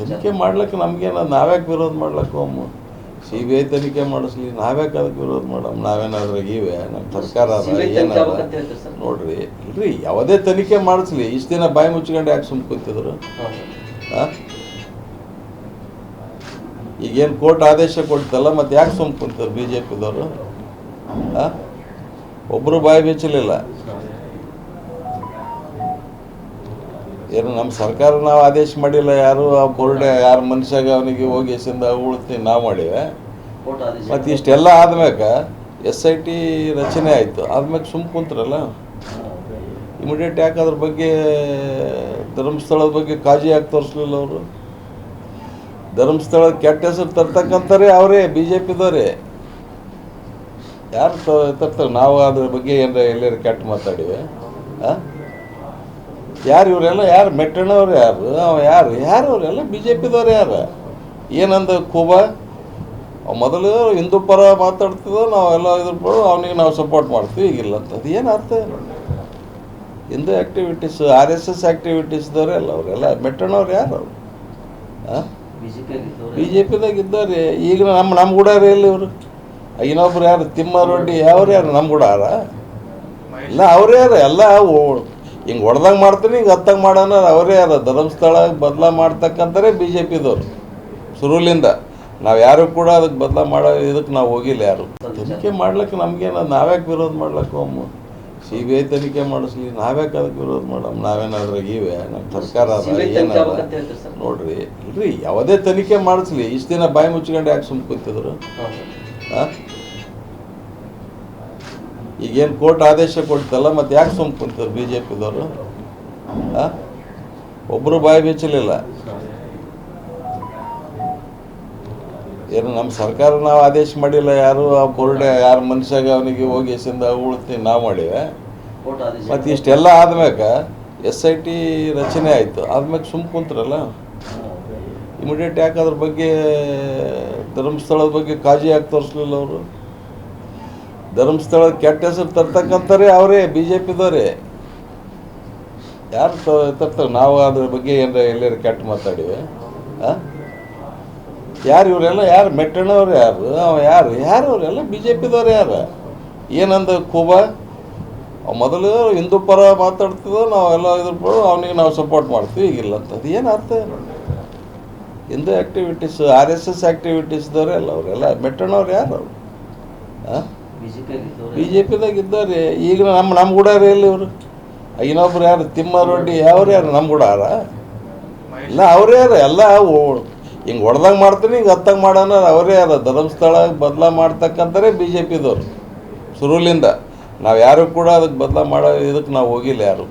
ತನಿಖೆ ಮಾಡ್ಲಿಕ್ಕೆ ನಮಗೇನ ನಾವ್ಯಾಕೆ ವಿರೋಧ ಮಾಡ್ಲಕ್ಕೆ ಒಮ್ಮ? ಸಿ ಬಿ ಐ ತನಿಖೆ ಮಾಡಿಸ್ಲಿ ನಾವ್ಯಾಕೆ ಅದಕ್ಕೆ ವಿರೋಧ ಮಾಡಮ್? ನಾವೇನಾದ್ರೂ ಇವೆ ನಮ್ಮ ಸರ್ಕಾರ? ನೋಡ್ರಿ ಇಲ್ರಿ ಯಾವುದೇ ತನಿಖೆ ಮಾಡಿಸ್ಲಿ. ಇಷ್ಟು ದಿನ ಬಾಯಿ ಮುಚ್ಕೊಂಡು ಯಾಕೆ ಸುಮ್ ಕೂತಿದ್ರು? ಈಗೇನು ಕೋರ್ಟ್ ಆದೇಶ ಕೊಡ್ತಲ್ಲ ಮತ್ತೆ ಯಾಕೆ ಸುಮ್ ಕುಂತಾರೆ ಬಿ ಜೆ ಪಿದವರು ಒಬ್ಬರು ಬಾಯಿ ಬಿಚ್ಚಲಿಲ್ಲ ಏನು ನಮ್ಮ ಸರ್ಕಾರ ನಾವು ಆದೇಶ ಮಾಡಿಲ್ಲ ಯಾರು ಆ ಬೋರ್ಡ್ ಯಾರು ಮನುಷ್ಯಾಗ ಅವನಿಗೆ ಹೋಗಿ ಎಸಿಂದ ಉಳ್ತೀನಿ ನಾವು ಮಾಡಿವೆ. ಮತ್ತು ಇಷ್ಟೆಲ್ಲ ಆದ್ಮ್ಯಾಕ ಎಸ್ ಐ ಟಿ ರಚನೆ ಆಯಿತು. ಆದ್ಮೇಲೆ ಸುಮ್ ಕುಂತ್ರಲ್ಲ. ಇಮಿಡಿಯೇಟ್ ಯಾಕೆ ಅದ್ರ ಬಗ್ಗೆ ಧರ್ಮಸ್ಥಳದ ಬಗ್ಗೆ ಕಾಜಿ ಯಾಕೆ ತೋರಿಸ್ಲಿಲ್ಲ ಅವರು? ಧರ್ಮಸ್ಥಳದ ಕೆಟ್ಟ ಹೆಸರು ತರ್ತಕ್ಕಂಥವ್ರೆ ಅವರೇ ಬಿ ಜೆ ಪಿದವರೇ ಯಾರು ತರ್ತಾರೆ? ನಾವು ಅದ್ರ ಬಗ್ಗೆ ಏನಾರ ಎಲ್ಲಾರು ಕೆಟ್ಟ ಮಾತಾಡಿವೆ? ಆ? ಯಾರು ಇವರೆಲ್ಲ ಯಾರು ಮೆಟ್ಟಣ್ಣವ್ರು ಯಾರು? ಅವ ಯಾರು? ಯಾರು ಅವರೆಲ್ಲ? ಬಿ ಜೆ ಪಿದವ್ರು ಯಾರು? ಏನಂದ ಕೂಬ? ಅವ ಮೊದಲು ಹಿಂದೂ ಪರ ಮಾತಾಡ್ತಿದ್ರು ನಾವೆಲ್ಲ ಇದ್ರ ಅವನಿಗೆ ನಾವು ಸಪೋರ್ಟ್ ಮಾಡ್ತೀವಿ ಈಗಿಲ್ಲ ಅಂತ. ಅದು ಏನು ಅರ್ಥ Hindu activities R S S ಆ್ಯಕ್ಟಿವಿಟೀಸ್ದವ್ರೆ ಅಲ್ಲ ಅವರೆಲ್ಲ. ಮೆಟ್ಟಣ್ಣವ್ರು ಯಾರು ಅವರು? ಹಾಂ ಬಿ ಜೆ ಪಿದಾಗ ಇದ್ದಾರೆ ಈಗ ನಮ್ಮ ನಮ್ಮ ಗುಡಾರ ಎಲ್ಲಿ ಇವರು? ಇನ್ನೊಬ್ರು ಯಾರು? ತಿಮ್ಮಾರೊಡ್ಡಿ ಯಾವ್ರು ಯಾರು? ನಮ್ಮ ಗುಡಾರ? ಇಲ್ಲ ಅವ್ರು ಯಾರು? ಎಲ್ಲ ಹಿಂಗೆ ಹೊಡೆದಂಗೆ ಮಾಡ್ತೀನಿ ಹಿಂಗೆ ಹತ್ತಂಗೆ ಮಾಡೋಣ ಅವರೇ ಅದ ಧರ್ಮಸ್ಥಳ ಬದಲ ಮಾಡ್ತಕ್ಕಂಥರೇ ಬಿ ಜೆ ಪಿದವರು ಶುರುಲಿಂದ ನಾವು ಯಾರು ಕೂಡ ಅದಕ್ಕೆ ಬದಲ ಮಾಡೋ ಇದಕ್ಕೆ ನಾವು ಹೋಗಿಲ್ಲ ಯಾರು. ತನಿಖೆ ಮಾಡ್ಲಿಕ್ಕೆ ನಮಗೇನ ನಾವ್ಯಾಕೆ ವಿರೋಧ ಮಾಡ್ಲಿಕ್ಕೆ ಒಮ್ಮೆ? ಸಿ ಬಿ ಐ ತನಿಖೆ ಮಾಡಿಸ್ಲಿ ನಾವ್ಯಾಕೆ ಅದಕ್ಕೆ ವಿರೋಧ ಮಾಡಮ್? ನಾವೇನಾದ್ರೂ ಇವೆ ನಮ್ಮ ಸರ್ಕಾರ ಸರ್? ನೋಡ್ರಿ ಇಲ್ರಿ ಯಾವುದೇ ತನಿಖೆ ಮಾಡಿಸ್ಲಿ. ಇಷ್ಟು ದಿನ ಬಾಯಿ ಮುಚ್ಕೊಂಡು ಯಾಕೆ ಸುಮ್ಮ ಕೂತಿದ್ರು? ಆ? ಈಗೇನು ಕೋರ್ಟ್ ಆದೇಶ ಕೊಡ್ತಲ್ಲ ಮತ್ತೆ ಯಾಕೆ ಸುಮ್ ಕುಂತಾರೆ ಬಿ ಜೆ ಪಿದವರು ಒಬ್ಬರು ಬಾಯಿ ಬಿಚ್ಚಲಿಲ್ಲ ಏನು ನಮ್ಮ ಸರ್ಕಾರ ನಾವು ಆದೇಶ ಮಾಡಿಲ್ಲ ಯಾರು ಆ ಬೋರ್ಡ್ ಯಾರ ಮನುಷ್ಯಾಗ ಅವನಿಗೆ ಹೋಗಿ ಎಸಿಂದ ಉಳ್ತಿ ನಾವು ಮಾಡಿವೆ. ಮತ್ತು ಇಷ್ಟೆಲ್ಲ ಆದ್ಮೇಲೆ ಎಸ್ ಐ ಟಿ ರಚನೆ ಆಯಿತು. ಆದ್ಮ್ಯಾಗ ಸುಮ್ ಕುಂತ್ರಲ್ಲ? ಇಮಿಡಿಯೇಟ್ ಯಾಕೆ ಅದ್ರ ಬಗ್ಗೆ ಧರ್ಮಸ್ಥಳದ ಬಗ್ಗೆ ಕಾಜಿ ಯಾಕೆ ತೋರಿಸ್ಲಿಲ್ಲ ಅವರು? ಧರ್ಮಸ್ಥಳದ ಕೆಟ್ಟ ಹೆಸರು ತರ್ತಕ್ಕಂಥವ್ರೆ ಅವರೇ ಬಿ ಜೆ ಪಿದವರೇ ಯಾರು ತರ್ತಾರೆ ನಾವು ಅದ್ರ ಬಗ್ಗೆ ಏನಾರ ಎಲ್ಲಾರು ಕೆಟ್ಟ ಮಾತಾಡಿವೆ? ಯಾರು ಇವರೆಲ್ಲ? ಯಾರು? ಮೆಟ್ಟಣ್ಣವ್ರು ಯಾರು? ಅವ ಯಾರು? ಯಾರು ಅವರೆಲ್ಲ? ಬಿ ಜೆ ಪಿದವ್ರು ಯಾರು? ಏನಂದ ಕೂಬ? ಮೊದಲು ಹಿಂದೂ ಪರ ಮಾತಾಡ್ತಿದ್ರು ನಾವೆಲ್ಲ ಇದ್ರ ಅವನಿಗೆ ನಾವು ಸಪೋರ್ಟ್ ಮಾಡ್ತೀವಿ, ಈಗಿಲ್ಲ ಅಂತ. ಅದು ಏನು ಅರ್ಥ? Hindu activities R S S ಆ್ಯಕ್ಟಿವಿಟೀಸ್ದವ್ರೆ ಅಲ್ಲ ಅವರೆಲ್ಲ. ಮೆಟ್ಟಣ್ಣವ್ರು ಯಾರು ಅವರು? ಹಾಂ ಬಿಜೆಪಿ ಆಗಿದ್ದವ್ರು ಬಿ ಜೆ ಪಿದಾಗ ಇದ್ದಾರೆ ಈಗ ನಮ್ಮ ನಮ್ಮ ಗುಡಾರ ಇಲ್ಲಿ ಇವರು? ಇನ್ನೊಬ್ರು ಯಾರು? ತಿಮ್ಮಾರೊಡ್ಡಿ ಅವ್ರು ಯಾರು? ನಮ್ಮ ಗುಡಾರ ಇಲ್ಲ ಅವ್ರು ಯಾರು? ಎಲ್ಲ ಹಿಂಗೆ ಹೊಡೆದಂಗೆ ಮಾಡ್ತೀನಿ ಹಿಂಗೆ ಹತ್ತಂಗೆ ಮಾಡೋಣ. ಅವರೇ ಯಾರು? ಧರ್ಮಸ್ಥಳ ಬದಲ ಮಾಡ್ತಕ್ಕಂಥರೇ ಬಿ ಜೆ ಪಿದವರು ಶುರುಲಿಂದ ನಾವು ಯಾರು ಕೂಡ ಅದಕ್ಕೆ ಬದಲಾ ಮಾಡೋ ಇದಕ್ಕೆ ನಾವು ಹೋಗಿಲ್ಲ ಯಾರು.